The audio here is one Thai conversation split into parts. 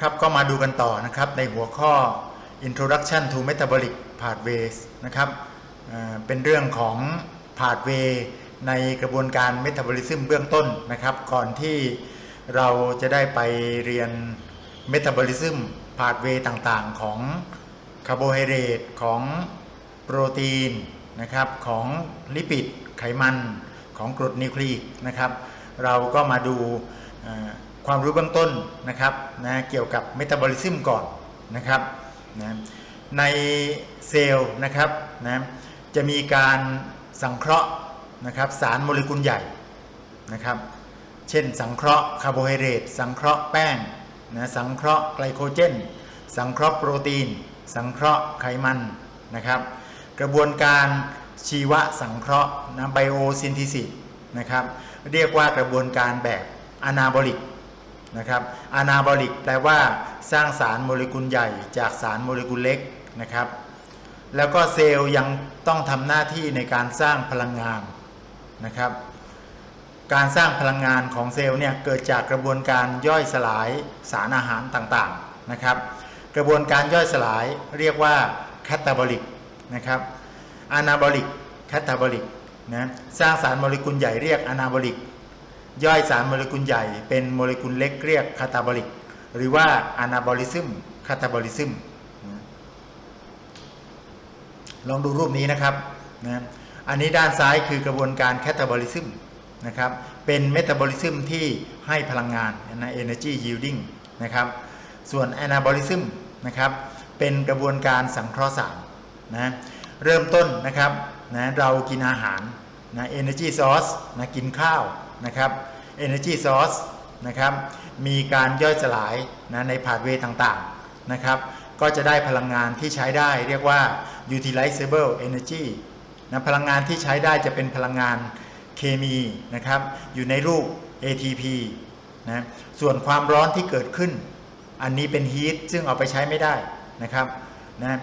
ครับก็มาดูกันต่อนะครับในหัวข้อ Introduction to Metabolic Pathways นะครับเป็นเรื่องของ Pathway ในกระบวนการ Metabolism เบื้องต้นนะครับ ก่อนที่เราจะได้ไปเรียน Metabolism Pathway ต่างๆ ของคาร์โบไฮเดรตของโปรตีนนะครับของลิปิดไขมันของกรดนิวคลีอิกนะครับ เราก็มาดู ความรู้เบื้องต้นนะครับนะเกี่ยวกับเมตาบอลิซึมก่อนนะครับนะในเซลล์นะครับนะจะมีการสังเคราะห์นะครับสารโมเลกุลใหญ่นะครับ เช่นสังเคราะห์คาร์โบไฮเดรตสังเคราะห์แป้งนะสังเคราะห์ไกลโคเจน สังเคราะห์โปรตีน สังเคราะห์ไขมันนะครับ กระบวนการชีวสังเคราะห์นะไบโอซินทิซิสนะครับ เรียกว่ากระบวนการแบบอนาบอลิก นะครับอนาบอลิกแปลว่าสร้างสารโมเลกุลใหญ่จากสารโมเลกุลเล็กนะครับ แล้วก็เซลล์ยังต้องทำหน้าที่ในการสร้างพลังงานนะครับ การสร้างพลังงานของเซลล์เนี่ยเกิดจากกระบวนการย่อยสลายสารอาหารต่างๆนะครับ กระบวนการย่อยสลายเรียกว่าแคตาบอลิกนะครับอนาบอลิกแคตาบอลิกนะสร้างสารโมเลกุลใหญ่เรียกอนาบอลิก ย่อยสารโมเลกุลใหญ่เป็นโมเลกุลเล็กเรียกคาตาบอลิก หรือว่าอนาบอลิซึมคาตาบอลิซึมลองดูรูปนี้นะครับนะอันนี้ด้านซ้ายคือกระบวนการแคตาบอลิซึมนะครับเป็นเมตาบอลิซึมที่ให้พลังงานนะ energy yielding นะครับส่วน anabolism นะครับเป็นกระบวนการสังเคราะห์สารนะเริ่มต้นนะครับนะเรากินอาหารนะ energy source นะกินข้าว นะครับ energy source นะครับมีการย่อยสลายนะในผาดเวต่างๆนะครับ ก็จะได้พลังงานที่ใช้ได้เรียกว่า utilizable energy นะพลังงานที่ใช้ได้จะเป็นพลังงานเคมีนะครับ อยู่ในรูป ATP นะส่วนความร้อนที่เกิดขึ้น อันนี้เป็นฮีทซึ่งเอาไปใช้ไม่ได้นะครับนะ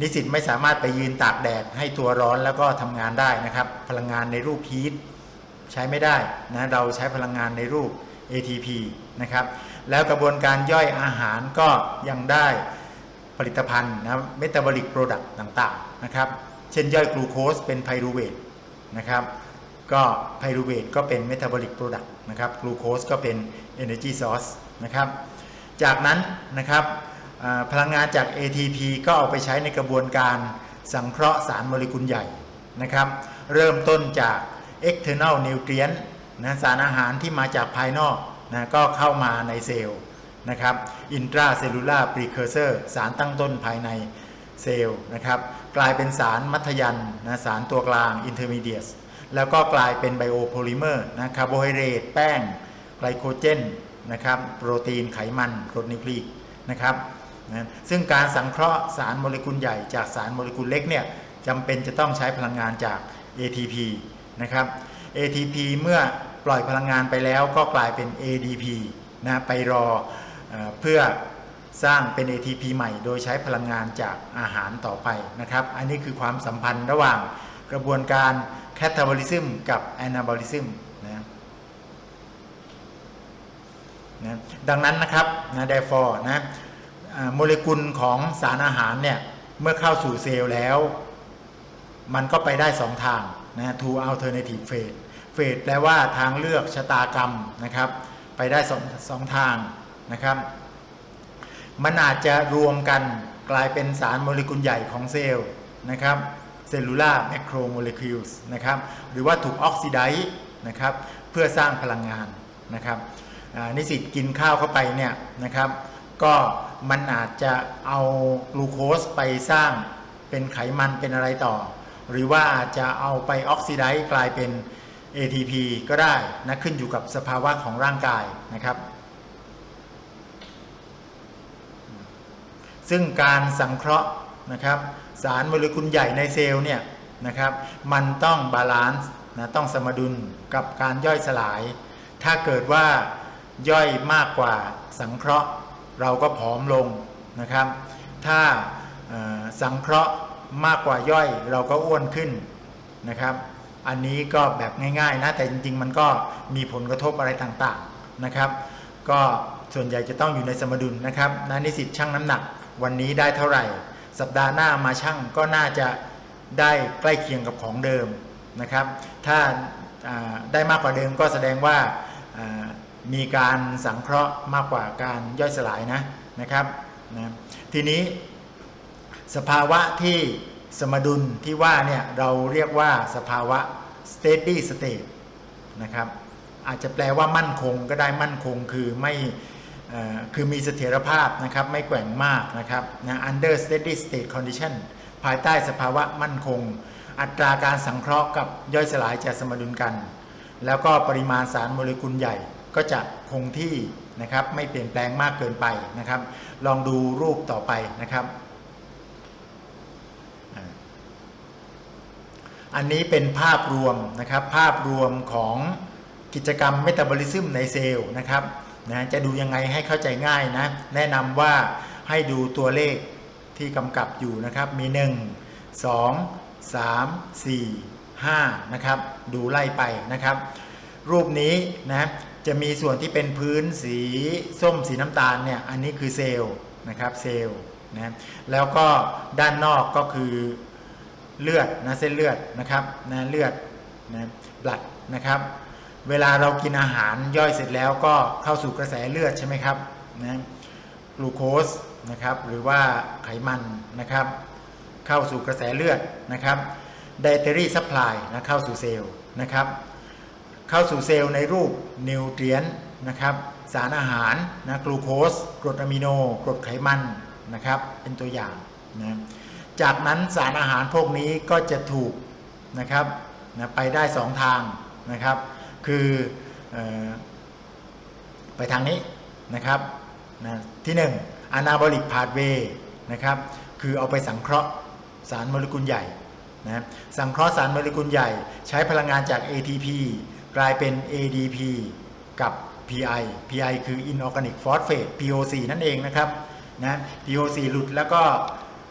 นิสิตไม่สามารถไปยืนตากแดดให้ตัวร้อนแล้วก็ทำงานได้นะครับ พลังงานในรูปฮีท ใช้ไม่ได้นะเราใช้พลังงานในรูป ATP นะครับแล้วกระบวนการย่อยอาหารก็ยังได้ผลิตภัณฑ์นะเมตาบอลิกโปรดักต์ต่างๆนะครับเช่นย่อยกลูโคสเป็นไพรูเวทนะครับก็ไพรูเวทก็เป็นเมตาบอลิกโปรดักต์นะครับกลูโคสก็เป็น Energy Source นะครับจากนั้นนะครับพลังงานจาก ATP ก็เอาไปใช้ในกระบวนการสังเคราะห์สารโมเลกุลใหญ่นะครับ เริ่มต้นจาก external nutrient นะสารอาหารที่มาจากภายนอกนะก็เข้ามาในเซลล์นะครับ intracellular precursor สารตั้งต้นภายในเซลล์นะครับ กลายเป็นสารมัธยันนะสารตัวกลาง intermediate แล้วก็กลายเป็นไบโอโพลิเมอร์นะคาร์โบไฮเดรตแป้ง ไกลโคเจนนะครับโปรตีนไขมันกรดนิวคลีกนะครับนะซึ่งการสังเคราะห์สารโมเลกุลใหญ่จากสารโมเลกุลเล็กเนี่ยจำเป็นจะต้องใช้พลังงานจาก ATP นะครับ ATP เมื่อปล่อยพลังงานไปแล้วก็กลายเป็น ADP นะไปรอเพื่อสร้างเป็น ATP ใหม่ โดยใช้พลังงานจากอาหารต่อไปนะครับ อันนี้คือความสัมพันธ์ระหว่างกระบวนการแคตาบอลิซึมกับแอนาบอลิซึมนะนะดังนั้นนะครับนะ therefore นะโมเลกุลของสารอาหารเนี่ย เมื่อเข้าสู่เซลล์แล้ว มันก็ไปได้สองทาง นะ two alternative phase phase แปลว่าทางเลือกชะตากรรมนะครับ ไปได้สองสองทางนะครับ มันอาจจะรวมกันกลายเป็นสารโมเลกุลใหญ่ของเซลล์นะครับเซลลูลาร์แมคโครโมเลกุลส์นะครับ หรือว่าถูกออกซิไดซ์นะครับ เพื่อสร้างพลังงานนะครับนิสิตกินข้าวเข้าไปเนี่ยนะครับ ก็มันอาจจะเอากลูโคสไปสร้างเป็นไขมันเป็นอะไรต่อ หรือว่าอาจจะเอาไปออกซิไดซ์กลายเป็น ATP ก็ได้นะขึ้นอยู่กับสภาวะของร่างกายนะครับ ซึ่งการสังเคราะห์นะครับ สารโมเลกุลใหญ่ในเซลล์เนี่ยนะครับ มันต้องบาลานซ์นะต้องสมดุลกับการย่อยสลาย ถ้าเกิดว่าย่อยมากกว่าสังเคราะห์เราก็ผอมลงนะครับ ถ้าสังเคราะห์ มากกว่าย่อยเราก็อ้วนขึ้นนะครับ อันนี้ก็แบบง่ายๆนะแต่จริงๆ มันก็มีผลกระทบอะไรต่างๆนะครับ ก็ส่วนใหญ่จะต้องอยู่ในสมดุลนะครับนะนิสิตชั่งน้ำหนักวันนี้ได้เท่าไหร่ สัปดาห์หน้ามาชั่งก็น่าจะได้ใกล้เคียงกับของเดิมนะครับ ถ้าได้มากกว่าเดิมก็แสดงว่าอ่ามีการสังเคราะห์มากกว่าการย่อยสลายนะนะครับนะทีนี้ สภาวะที่สมดุลที่ว่าเนี่ยเราเรียกว่าสภาวะ steady state นะครับอาจจะแปลว่ามั่นคงก็ได้มั่นคงคือไม่คือมีเสถียรภาพนะครับไม่แกว่งมากนะครับนะ under steady state condition ภายใต้สภาวะมั่นคง อัตราการสังเคราะห์กับย่อยสลายจะสมดุลกัน แล้วก็ปริมาณสารโมเลกุลใหญ่ก็จะคงที่นะครับไม่เปลี่ยนแปลงมากเกินไปนะครับ ลองดูรูปต่อไปนะครับ อันนี้เป็นภาพรวมนะครับภาพรวมของกิจกรรมเมตาบอลิซึมในเซลล์นะครับนะจะดูยังไงให้เข้าใจง่ายนะแนะนำว่าให้ดูตัวเลขที่กำกับอยู่นะครับมี 1 2 3 4 5นะครับดูไล่ไปนะครับ รูปนี้นะจะมีส่วนที่เป็นพื้นสีส้มสีน้ำตาลเนี่ยอันนี้คือเซลล์นะครับเซลล์นะแล้วก็ด้านนอกก็คือ เลือดนะเส้นเลือดนะครับนะเลือดนะบลัดนะครับ เวลาเรากินอาหารย่อยเสร็จแล้วก็เข้าสู่กระแสเลือดใช่ไหมครับนะกลูโคสนะครับหรือว่าไขมันนะครับ เข้าสู่กระแสเลือดนะครับไดเตอรี่ซัพพลายนะเข้าสู่เซลล์นะครับ เข้าสู่เซลล์ในรูปนิวเทรียนนะครับสารอาหารนะกลูโคสกรดอะมิโนกรดไขมันนะครับ เป็นตัวอย่างนะ จากนั้นสารอาหารพวกนี้ก็จะถูกนะครับนะไปได้สองทางนะครับ คืออไปทางนี้นะครับนะที่หนึ่ง anabolic pathway นะครับคือเอาไปสังเคราะห์สารโมเลกุลใหญ่นะสังเคราะห์สารโมเลกุลใหญ่ ใช้พลังงานจาก ATP กลายเป็น ADP กับ PI PI คือ inorganic phosphate POC นั่นเองนะครับนะ POC หลุดแล้วก็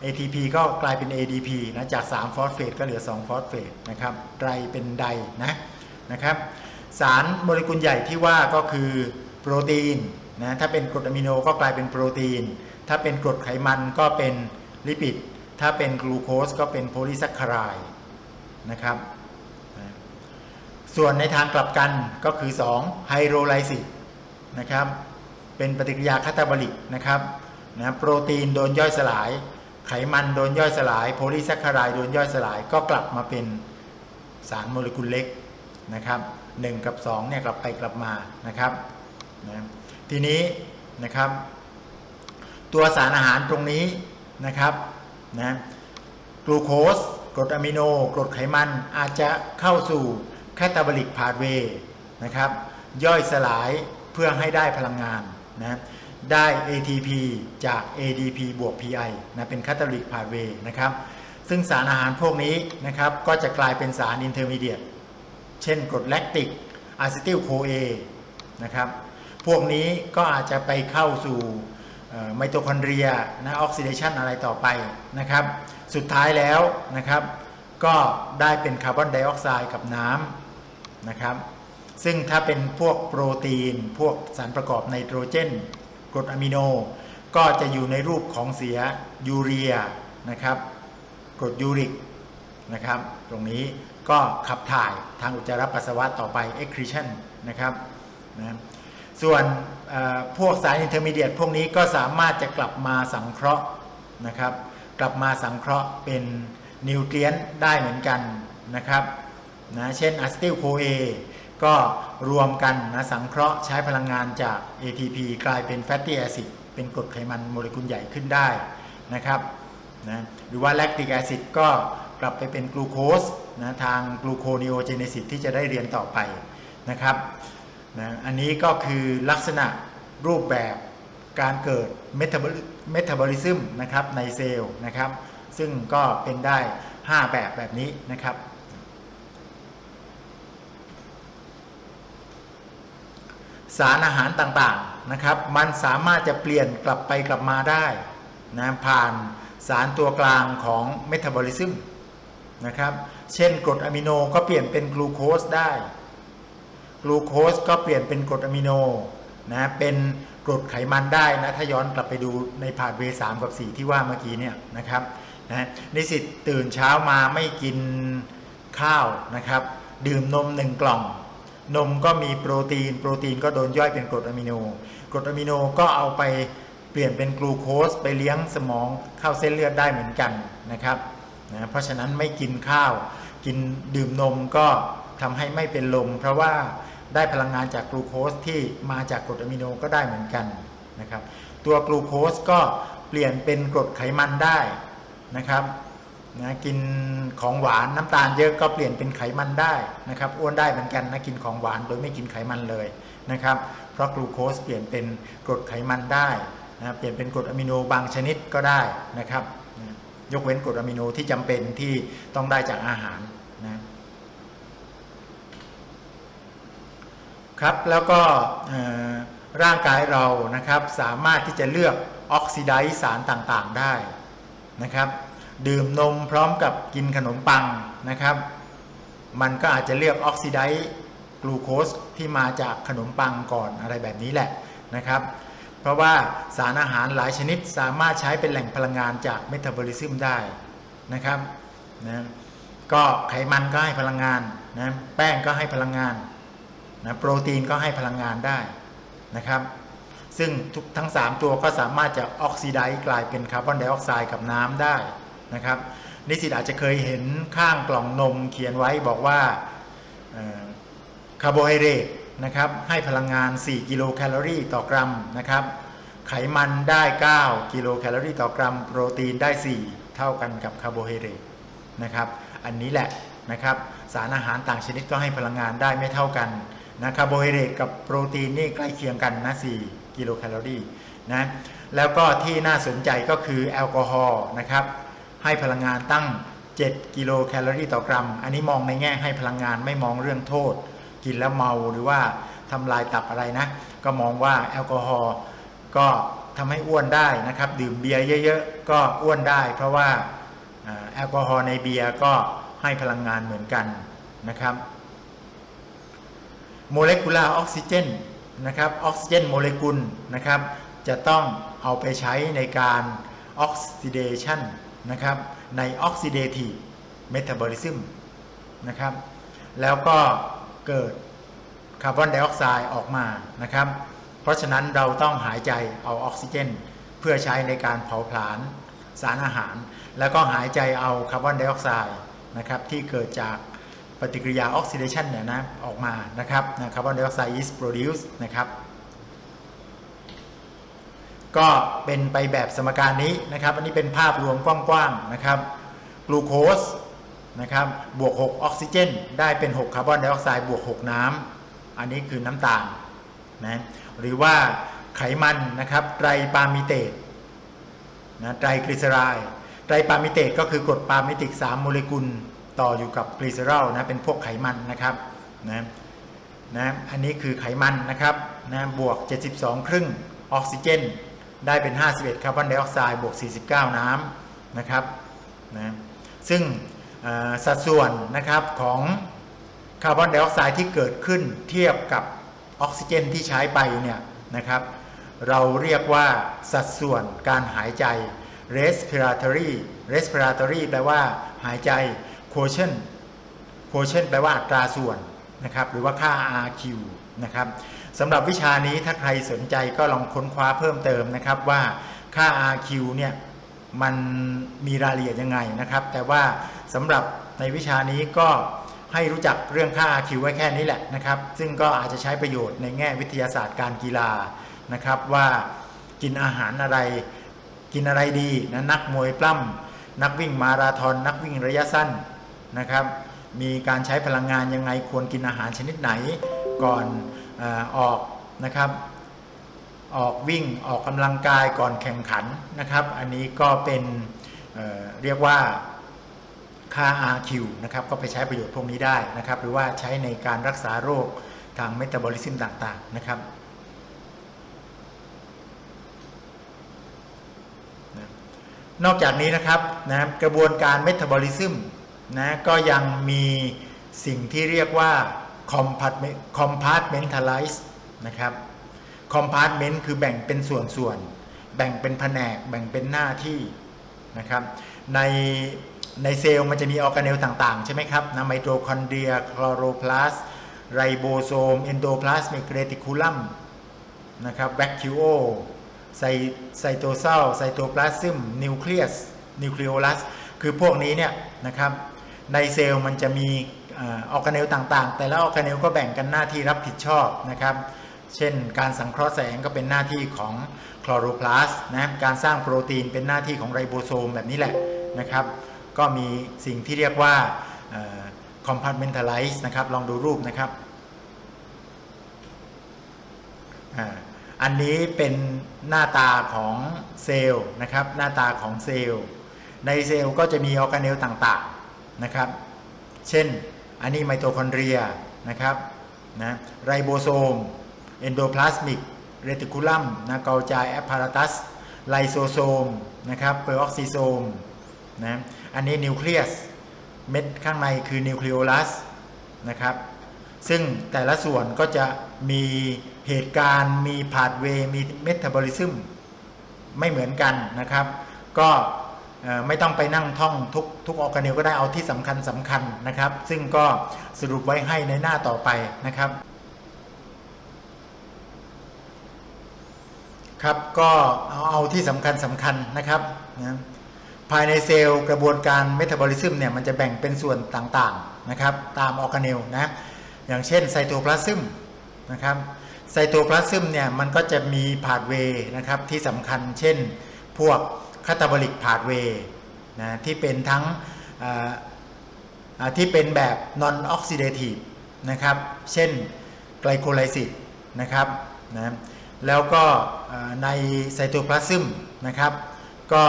ATP ก็กลายเป็น ADP นะจาก3ฟอสเฟตก็เหลือ2ฟอสเฟตนะครับไตรเป็นไดนะนะครับสารโมเลกุลใหญ่ที่ว่าก็คือโปรตีนนะถ้าเป็นกรดอะมิโนก็กลายเป็นโปรตีน ถ้าเป็นกรดไขมันก็เป็นลิปิด ถ้าเป็นกลูโคสก็เป็นโพลีแซคคารายนะครับส่วนในทางกลับกันก็คือ2ไฮโดรไลซิสนะครับเป็นปฏิกิริยาคาตาบอลิกนะครับนะโปรตีนโดนย่อยสลาย ไขมันโดนย่อยสลาย โพลีแซคคารายโดนย่อยสลายก็กลับมาเป็นสารโมเลกุลเล็กนะครับ1กับ2เนี่ยกลับไปกลับมานะครับนะทีนี้นะครับ ตัวสารอาหารตรงนี้นะครับนะกลูโคสกรดอะมิโนกรดไขมันอาจจะเข้าสู่แคตาบอลิกพา t เวย์นะครับย่อยสลายเพื่อให้ได้พลังงานนะ ได้ ATP จาก ADP บวก PI นะเป็นแคตาบอลิกพา t เวย์นะครับ ซึ่งสารอาหารพวกนี้นะครับ ก็จะกลายเป็นสารอินเทอร์มีเดียตเช่นกรดแลคติกอะซิติลโคเอนะครับ พวกนี้ก็อาจจะไปเข้าสู่ไมโตคอนเดรียนะออกซิเดชันอะไรต่อไปนะครับ สุดท้ายแล้วนะครับ ก็ได้เป็นคาร์บอนไดออกไซด์กับน้ำนะครับ ซึ่งถ้าเป็นพวกโปรตีน พวกสารประกอบไนโตรเจน กรดอะมิโน ก็จะอยู่ในรูปของเสียยูเรียนะครับกรดยูริกนะครับ ตรงนี้ก็ขับถ่ายทางอุจจาระปัสสาวะต่อไป excretion นะครับนะส่วนพวกสารอินเทอร์มีเดียตพวกนี้ก็สามารถจะกลับมาสังเคราะห์นะครับ กลับมาสังเคราะห์เป็นนิวเทรียนได้เหมือนกันนะครับนะเช่นอะซิติลโคเอ ก็รวมกันนะสังเคราะห์ใช้พลังงานจาก ATP กลายเป็นแฟตตี้แอซิดเป็นกรดไขมันโมเลกุลใหญ่ขึ้นได้นะครับนะหรือว่าแลคติกแอซิดก็กลับไปเป็นกลูโคสนะทางกลูโคนิโอเจเนซิสที่จะได้เรียนต่อไปนะครับนะอันนี้ก็คือลักษณะรูปแบบการเกิดเมตาบอลิเมตาบอลิซึมนะครับในเซลล์นะครับ ซึ่งก็เป็นได้ 5 แบบแบบนี้นะครับ สารอาหารต่างๆนะครับ มันสามารถจะเปลี่ยนกลับไปกลับมาได้นะผ่านสารตัวกลางของเมตาบอลิซึมนะครับเช่นกรดอะมิโนก็เปลี่ยนเป็นกลูโคสได้กลูโคสก็เปลี่ยนเป็นกรดอะมิโนนะเป็นกรดไขมันได้นะถ้าย้อนกลับไปดูในผ่านเวสามกับ4ที่ว่าเมื่อกี้เนี่ยนะครับนะนิสิตตื่นเช้ามาไม่กินข้าวนะครับ ดื่มนมหนึ่งกล่อง นมก็มีโปรตีน โปรตีนก็โดนย่อยเป็นกรดอะมิโน กรดอะมิโนก็เอาไปเปลี่ยนเป็นกลูโคสไปเลี้ยงสมองเข้าเส้นเลือดได้เหมือนกันนะครับนะเพราะฉะนั้นไม่กินข้าว กินดื่มนมก็ทำให้ไม่เป็นลม เพราะว่าได้พลังงานจากกลูโคสที่มาจากกรดอะมิโนก็ได้เหมือนกันนะครับ ตัวกลูโคสก็เปลี่ยนเป็นกรดไขมันได้นะครับ นะกินของหวานน้ำตาลเยอะก็เปลี่ยนเป็นไขมันได้นะครับอ้วนได้เหมือนกันนะกินของหวานโดยไม่กินไขมันเลยนะครับเพราะกลูโคสเปลี่ยนเป็นกรดไขมันได้นะเปลี่ยนเป็นกรดอะมิโนบางชนิดก็ได้นะครับยกเว้นกรดอะมิโนที่จำเป็นที่ต้องได้จากอาหารนะครับแล้วก็ร่างกายเรานะครับสามารถที่จะเลือกออกซิไดซ์สารต่างๆได้นะครับ ดื่มนมพร้อมกับกินขนมปังนะครับ มันก็อาจจะเลือกออกซิไดซ์กลูโคสที่มาจากขนมปังก่อนอะไรแบบนี้แหละนะครับ เพราะว่าสารอาหารหลายชนิดสามารถใช้เป็นแหล่งพลังงานจากเมตาบอลิซึมได้นะครับนะก็ไขมันก็ให้พลังงานนะแป้งก็ให้พลังงานนะโปรตีนก็ให้พลังงานได้นะครับ ซึ่งทั้ง 3 ตัวก็สามารถจะออกซิไดซ์กลายเป็นคาร์บอนไดออกไซด์กับน้ำได้ นะครับ นิสิตอาจจะเคยเห็นข้างกล่องนมเขียนไว้บอกว่าคาร์โบไฮเดรตนะครับให้พลังงาน 4 กิโลแคลอรี่ต่อกรัมนะครับ ไขมันได้ 9 กิโลแคลอรี่ต่อกรัม โปรตีนได้ 4 เท่ากันกับคาร์โบไฮเดรตนะครับ อันนี้แหละนะครับสารอาหารต่างชนิดก็ให้พลังงานได้ไม่เท่ากันนะคาร์โบไฮเดรตกับโปรตีนนี่ใกล้เคียงกันนะ4กิโลแคลอรี่นะแล้วก็ที่น่าสนใจก็คือแอลกอฮอล์นะครับ ให้พลังงานตั้ง 7 กิโลแคลอรี่ต่อกรัม อันนี้มองในแง่ให้พลังงานไม่มองเรื่องโทษ กินแล้วเมาหรือว่าทำลายตับอะไรนะ ก็มองว่าแอลกอฮอล์ก็ทำให้อ้วนได้นะครับ ดื่มเบียร์เยอะๆ ก็อ้วนได้ เพราะว่าแอลกอฮอล์ในเบียร์ก็ให้พลังงานเหมือนกันนะครับโมเลกุลาร์ออกซิเจนนะครับออกซิเจนโมเลกุลนะครับจะต้องเอาไปใช้ในการออกซิเดชัน นะครับในออกซิเดทีฟเมตาบอลิซึมนะครับแล้วก็เกิดคาร์บอนไดออกไซด์ออกมานะครับ เพราะฉะนั้นเราต้องหายใจเอาออกซิเจน เพื่อใช้ในการเผาผลาญสารอาหาร แล้วก็หายใจเอาคาร์บอนไดออกไซด์นะครับที่เกิดจากปฏิกิริยาออกซิเดชันเนี่ยนะออกมานะครับคาร์บอนไดออกไซด์ is produced นะครับ ก็เป็นไปแบบสมการนี้นะครับ อันนี้เป็นภาพรวมกว้างๆนะครับ กลูโคสนะครับบวก 6 ออกซิเจน ได้เป็น 6 คาร์บอนไดออกไซด์บวก 6 น้ำอันนี้คือน้ำตาลนะหรือว่าไขมันนะครับไตรปามิเตตนะไตรกลีเซอไรด์ไตรปามิเตตก็คือกรดปามิติก 3 โมเลกุลต่ออยู่กับกลีเซอรอลนะเป็นพวกไขมันนะครับนะนะอันนี้คือไขมันนะครับนะบวก 72 ครึ่งออกซิเจน ได้เป็น 51 คาร์บอนไดออกไซด์บวก 49 น้ำนะครับนะซึ่งสัดส่วนนะครับของคาร์บอนไดออกไซด์ที่เกิดขึ้นเทียบกับออกซิเจนที่ใช้ไปเนี่ยนะครับ เราเรียกว่าสัดส่วนการหายใจ respiratory respiratory แปลว่าหายใจ quotient quotient แปลว่าอัตราส่วนนะครับ หรือว่าค่า RQ นะครับ สำหรับวิชานี้ถ้าใครสนใจก็ลองค้นคว้าเพิ่มเติมนะครับว่าค่า RQ เนี่ยมันมีรายละเอียดยังไงนะครับ แต่ว่าสำหรับในวิชานี้ก็ให้รู้จักเรื่องค่า RQ ไว้แค่นี้แหละนะครับ ซึ่งก็อาจจะใช้ประโยชน์ในแง่วิทยาศาสตร์การกีฬานะครับ ว่ากินอาหารอะไรกินอะไรดีนะนักมวยปล้ำนักวิ่งมาราธอนนักวิ่งระยะสั้นนะครับ มีการใช้พลังงานยังไงควรกินอาหารชนิดไหนก่อน ออกนะครับ ออกวิ่งออกกำลังกายก่อนแข่งขันนะครับ อันนี้ก็เป็นเเรียกว่าค่า RQ นะครับก็ไปใช้ประโยชน์พวกนี้ได้นะครับ หรือว่าใช้ในการรักษาโรคทางเมตาบอลิซึมต่างๆนะครับนอกจากนี้นะครับนะกระบวนการเมตาบอลิซึมนะก็ยังมีสิ่งที่เรียกว่า compartmentalize นะครับคอมพาร์ตเมนต์คือแบ่งเป็นส่วนๆ แบ่งเป็นแผนก แบ่งเป็นหน้าที่นะครับ ในในเซลล์มันจะมีออร์แกเนลต่างๆ ใช่ไหมครับนะไมโตคอนเดรียคลอโรพลาสไรโบโซมเอนโดพลาสมิกเรติคูลัมนะครับแบคคิโอไซไซโตเซลไซโตพลาซึมนิวเคลียสนิวคลีโอลัสคือพวกนี้เนี่ยนะครับในเซลล์มันจะมี ออร์แกเนลต่างๆ แต่ละออร์แกเนลก็แบ่งกันหน้าที่รับผิดชอบนะครับ เช่นการสังเคราะห์แสงก็เป็นหน้าที่ของคลอโรพลาสต์นะการสร้างโปรตีนเป็นหน้าที่ของไรโบโซมแบบนี้แหละนะครับ ก็มีสิ่งที่เรียกว่าเอ่อ compartmentalize นะครับ ลองดูรูปนะครับ อันนี้เป็นหน้าตาของเซลล์นะครับ หน้าตาของเซลล์ ในเซลล์ก็จะมีออร์แกเนลต่างๆนะครับ เช่น อันนี้ไมโตคอนเดรียนะครับนะไรโบโซมเอนโดพลาสมิกเรติคูลัมนะกอลจายแอปพาราตัสไลโซโซมนะครับเปอร์ออกซิโซมนะอันนี้นิวเคลียสเม็ดข้างในคือนิวคลีโอลัสนะครับซึ่งแต่ละส่วนก็จะมีเหตุการณ์มีพาธเวมีเมตาบอลิซึมไม่เหมือนกันนะครับ ก็ ไม่ต้องไปนั่งท่องทุกทุกออร์แกเนลก็ได้เอาที่สำคัญสำคัญนะครับ ซึ่งก็สรุปไว้ให้ในหน้าต่อไปนะครับ ครับก็เอาเอาที่สำคัญสำคัญนะครับนะภายในเซลล์กระบวนการเมตาบอลิซึมเนี่ยมันจะแบ่งเป็นส่วนต่างๆนะครับตามออร์แกเนลนะอย่างเช่นไซโตพลาซึมนะครับไซโตพลาซึมเนี่ยมันก็จะมีพาธเวย์นะครับที่สำคัญเช่นพวก คาตาบอลิกพาธเวย์นะที่เป็นทั้งที่เป็นแบบ non oxidative นะครับ เช่นไกลโคไลซิสนะครับนะแล้วก็ในไซโตพลาซึมนะครับ ก็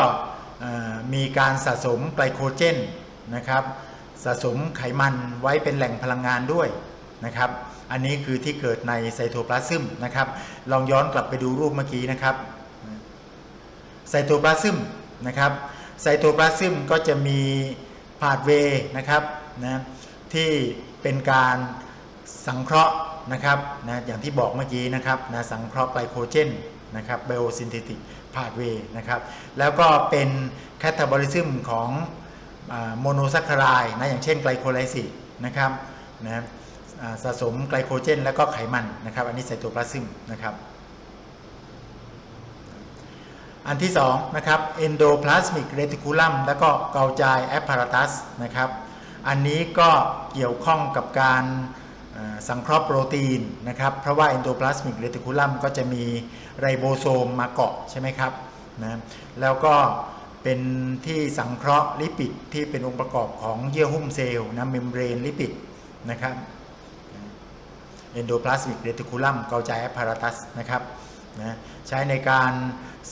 มีการสะสมไกลโคเจนนะครับ สะสมไขมันไว้เป็นแหล่งพลังงานด้วยนะครับ อันนี้คือที่เกิดในไซโตพลาซึมนะครับ ลองย้อนกลับไปดูรูปเมื่อกี้นะครับ ไซโตพลาซึมนะครับไซโตพลาซึมก็จะมีพาธเวย์นะครับนะที่เป็นการสังเคราะห์นะครับนะอย่างที่บอกเมื่อกี้นะครับนะสังเคราะห์ไกลโคเจนนะครับไบโอซินเทติกพาธเวย์นะครับแล้วก็เป็นแคตาบอลิซึมของโมโนซัคคารายนะอย่างเช่นไกลโคไลซินะครับนะสะสมไกลโคเจน แล้วก็ไขมันนะครับ อันนี้ไซโตพลาซึมนะครับ อันที่2นะครับ endoplasmic reticulum แล้วก็ Golgi apparatus นะครับ อันนี้ก็เกี่ยวข้องกับการสังเคราะห์โปรตีนนะครับ เพราะว่า endoplasmic reticulum ก็จะมีไรโบโซมมาเกาะใช่ไหมครับนะแล้วก็เป็นที่สังเคราะห์ลิปิดที่เป็นองค์ประกอบของเยื่อหุ้มเซลล์นะเมมเบรนลิปิดนะครับ endoplasmic reticulum Golgi apparatus นะครับนะใช้ในการ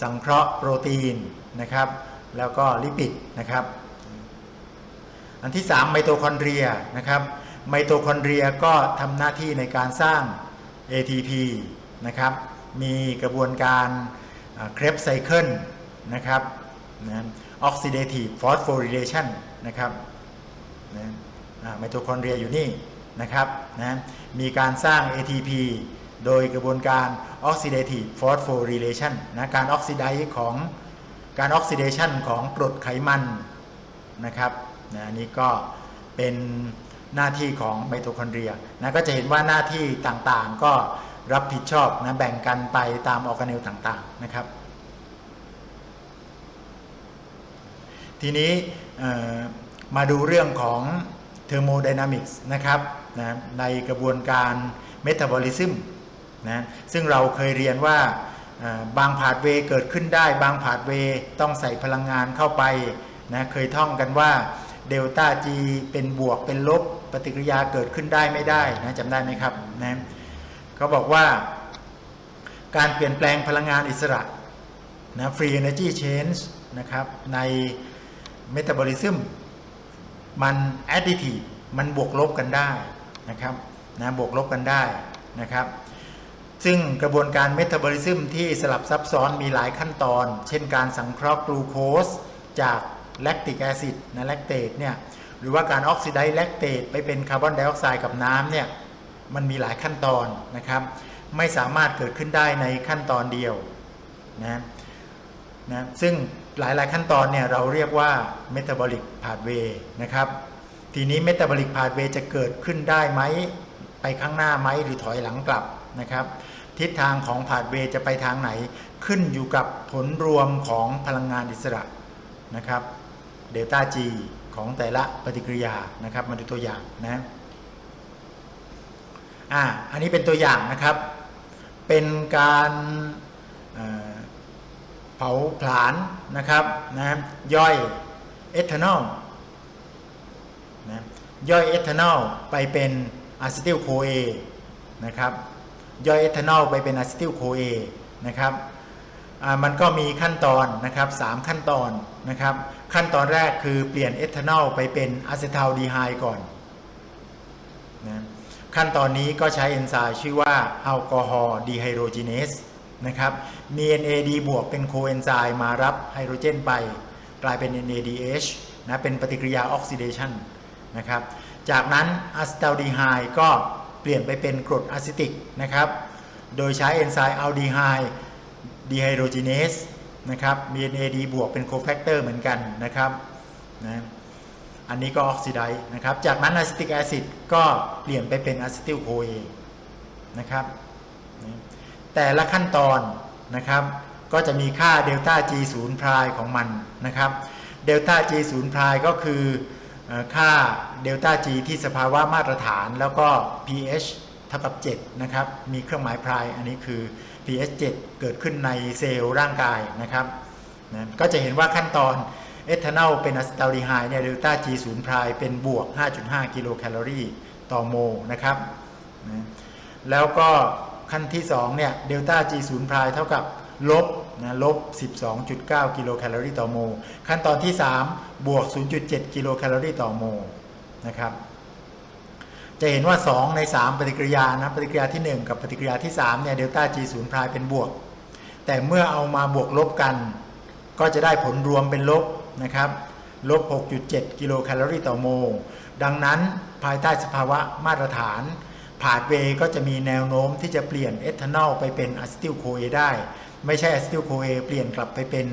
สังเคราะห์โปรตีนนะครับ แล้วก็ลิปิดนะครับ อันที่ 3 ไมโตคอนเดรียนะครับ ไมโตคอนเดรียก็ทำหน้าที่ในการสร้าง ATP นะครับ มีกระบวนการเครปไซเคิลนะครับนะออกซิเดทีฟฟอสโฟริเลชันนะครับนะไมโตคอนเดรียอยู่นี่นะครับนะมีการสร้าง ATP โดยกระบวนการ oxidative phosphorylation นะการออกซิไดซ์ของการออกซิเดชันของกรดไขมันนะครับนะอันนี้ก็เป็นหน้าที่ของไมโตคอนเดรียนะก็จะเห็นว่าหน้าที่ต่างๆก็รับผิดชอบนะแบ่งกันไปตามออร์แกเนลต่างๆนะครับ ทีนี้มาดูเรื่องของเทอร์โมไดนามิกส์นะครับนะในกระบวนการเมตาบอลิซึม นะซึ่งเราเคยเรียนว่าบางผาดเวเกิดขึ้นได้ บางผาดเวต้องใส่พลังงานเข้าไปนะเคยท่องกันว่าเดลต้า G เป็นบวกเป็นลบปฏิกิริยาเกิดขึ้นได้ไม่ได้นะจำได้ไหมครับนะเขาบอกว่า การเปลี่ยนแปลงพลังงานอิสระนะ free energy change นะครับในเมตาบอลิซึมมัน additive มันบวกลบกันได้นะครับนะบวกลบกันได้นะครับ ซึ่งกระบวนการเมตาบอลิซึมที่สลับซับซ้อนมีหลายขั้นตอน เช่นการสังเคราะห์กลูโคสจากแลคติกแอซิดนะแลคเตตเนี่ยหรือว่าการออกซิไดซ์แลคเตตไปเป็นคาร์บอนไดออกไซด์กับน้ำเนี่ยมันมีหลายขั้นตอนนะครับไม่สามารถเกิดขึ้นได้ในขั้นตอนเดียวนะนะซึ่งหลายๆขั้นตอนเนี่ยเราเรียกว่า metabolic pathway นะครับทีนี้ metabolic pathway จะเกิดขึ้นได้ไหมไปข้างหน้าไหมหรือถอยหลังกลับนะครับ ทิศทางของ pathway จะไปทางไหน ขึ้นอยู่กับผลรวมของพลังงานอิสระนะครับเดลต้า G ของแต่ละปฏิกิริยานะครับมาดูตัวอย่างนะอ่าอันนี้เป็นตัวอย่างนะครับ เป็นการเผาผลาญนะครับนะย่อยเอทานอลนะย่อยเอทานอลไปเป็นอะซิติลโคเอนะครับ ย่อยเอทานอลไปเป็นอะซิติลโคเอนะครับมันก็มีขั้นตอนนะครับสามขั้นตอนนะครับ ขั้นตอนแรกคือเปลี่ยนเอทานอลไปเป็นอะเซทัลดีไฮก่อนนะขั้นตอนนี้ก็ใช้เอนไซม์ชื่อว่าแอลกอฮอล์ดีไฮโดรจีเนสนะครับ มี NAD บวกเป็นโคเอนไซม์มารับไฮโดรเจนไป กลายเป็น NADH นะเป็นปฏิกิริยาออกซิเดชันนะครับ จากนั้นอะซิตัลดีไฮก็ เปลี่ยนไปเป็นกรดอะซิติกนะครับ โดยใช้เอนไซม์อัลดีไฮดีไฮโดรจีเนสนะครับมี NAD บวกเป็นโคแฟกเตอร์เหมือนกันนะครับนะอันนี้ก็ออกซิไดซ์นะครับ จากนั้นอะซิติกแอซิดก็เปลี่ยนไปเป็นอะซิติลโคเอนะครับแต่ละขั้นตอนนะครับก็จะมีค่าเดลต้า G 0พรายของมันนะครับเดลต้า G 0พรายก็คือ ค่าเดลต้า G ที่สภาวะมาตรฐานแล้วก็ pH เท่ากับ 7 นะครับ มีเครื่องหมายพรายอันนี้คือ pH 7 เกิดขึ้นในเซลล์ร่างกายนะครับนะก็จะเห็นว่าขั้นตอนเอทานอลเป็นอะซิตัลดีไฮด์เนี่ยเดลต้า G 0พรายเป็นบวก 5.5 กิโลแคลอรี่ต่อโมนะครับนะแล้วก็ขั้นที่2เนี่ยเดลต้า G 0พรายเท่ากับลบ นะลบ 12.9 กิโลแคลอรี่ต่อโมลขั้นตอนที่ 3 บวก 0.7 กิโลแคลอรี่ต่อโมลนะครับจะเห็นว่า 2 ใน 3 ปฏิกิริยานะปฏิกิริยาที่ 1 กับปฏิกิริยาที่3เนี่ยเดลต้า G 0พรายเป็นบวก แต่เมื่อเอามาบวกลบกัน ก็จะได้ผลรวมเป็นลบนะครับลบ 6.7 กิโลแคลอรี่ต่อโมลดังนั้นภายใต้สภาวะมาตรฐานผาดเวก็จะมีแนวโน้มที่จะเปลี่ยนเอทานอลไปเป็นอะซิติลโคเอได้ ไม่ใช่อะซิติลโคเอเปลี่ยนกลับไปเป็น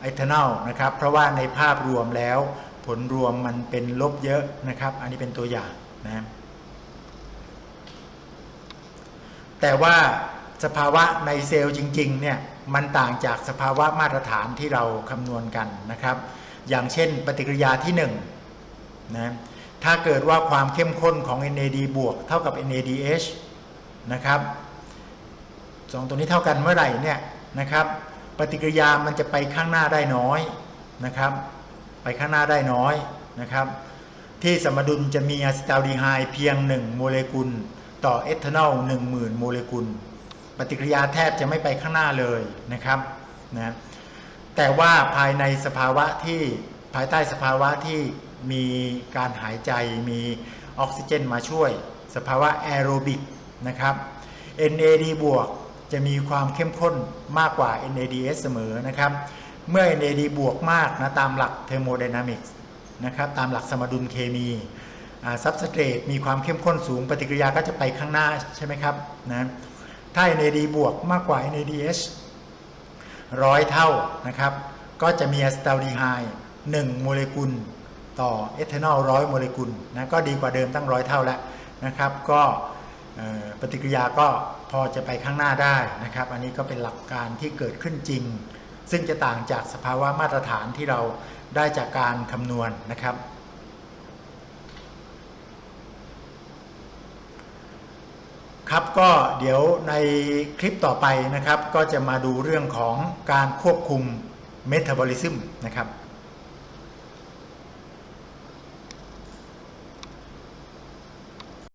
เอทานอลนะครับ เพราะว่าในภาพรวมแล้วผลรวมมันเป็นลบเยอะนะครับ อันนี้เป็นตัวอย่างนะแต่ว่าสภาวะในเซลล์จริงๆเนี่ยมันต่างจากสภาวะมาตรฐานที่เราคำนวณกันนะครับ อย่างเช่นปฏิกิริยาที่1นะถ้าเกิดว่าความเข้มข้นของ NAD บวกเท่ากับ NADH นะครับสองตัวนี้เท่ากันเมื่อไหร่เนี่ย นะครับ ปฏิกิริยามันจะไปข้างหน้าได้น้อยนะครับ ไปข้างหน้าได้น้อยนะครับ ที่สมดุลจะมีอะซิตัลดีไฮเพียง 1 โมเลกุล ต่อเอทานอล10,000 โมเลกุล ปฏิกิริยาแทบจะไม่ไปข้างหน้าเลยนะครับนะแต่ว่าภายในสภาวะที่ภายใต้สภาวะที่มีการหายใจมีออกซิเจนมาช่วย สภาวะแอโรบิกนะครับ NAD บวก จะมีความเข้มข้นมากกว่า NADH เสมอนะครับ เมื่อ NAD บวกมากนะตามหลักเทอร์โมไดนามิกส์นะครับตามหลักสมดุลเคมีซับสเตรตมีความเข้มข้นสูงปฏิกิริยาก็จะไปข้างหน้าใช่ไหมครับนะถ้า NAD บวกมากกว่า NADH ร้อยเท่านะครับ ก็จะมีอะซิตัลดีไฮด์1โมเลกุลต่อเอทานอลร้อยโมเลกุลนะก็ดีกว่าเดิมตั้งร้อยเท่าแล้วนะครับ ก็ปฏิกิริยาก็ พอจะไปข้างหน้าได้นะครับ อันนี้ก็เป็นหลักการที่เกิดขึ้นจริง ซึ่งจะต่างจากสภาวะมาตรฐานที่เราได้จากการคำนวณนะครับ ครับก็เดี๋ยวในคลิปต่อไปนะครับ ก็จะมาดูเรื่องของการควบคุมเมตาบอลิซึมนะครับ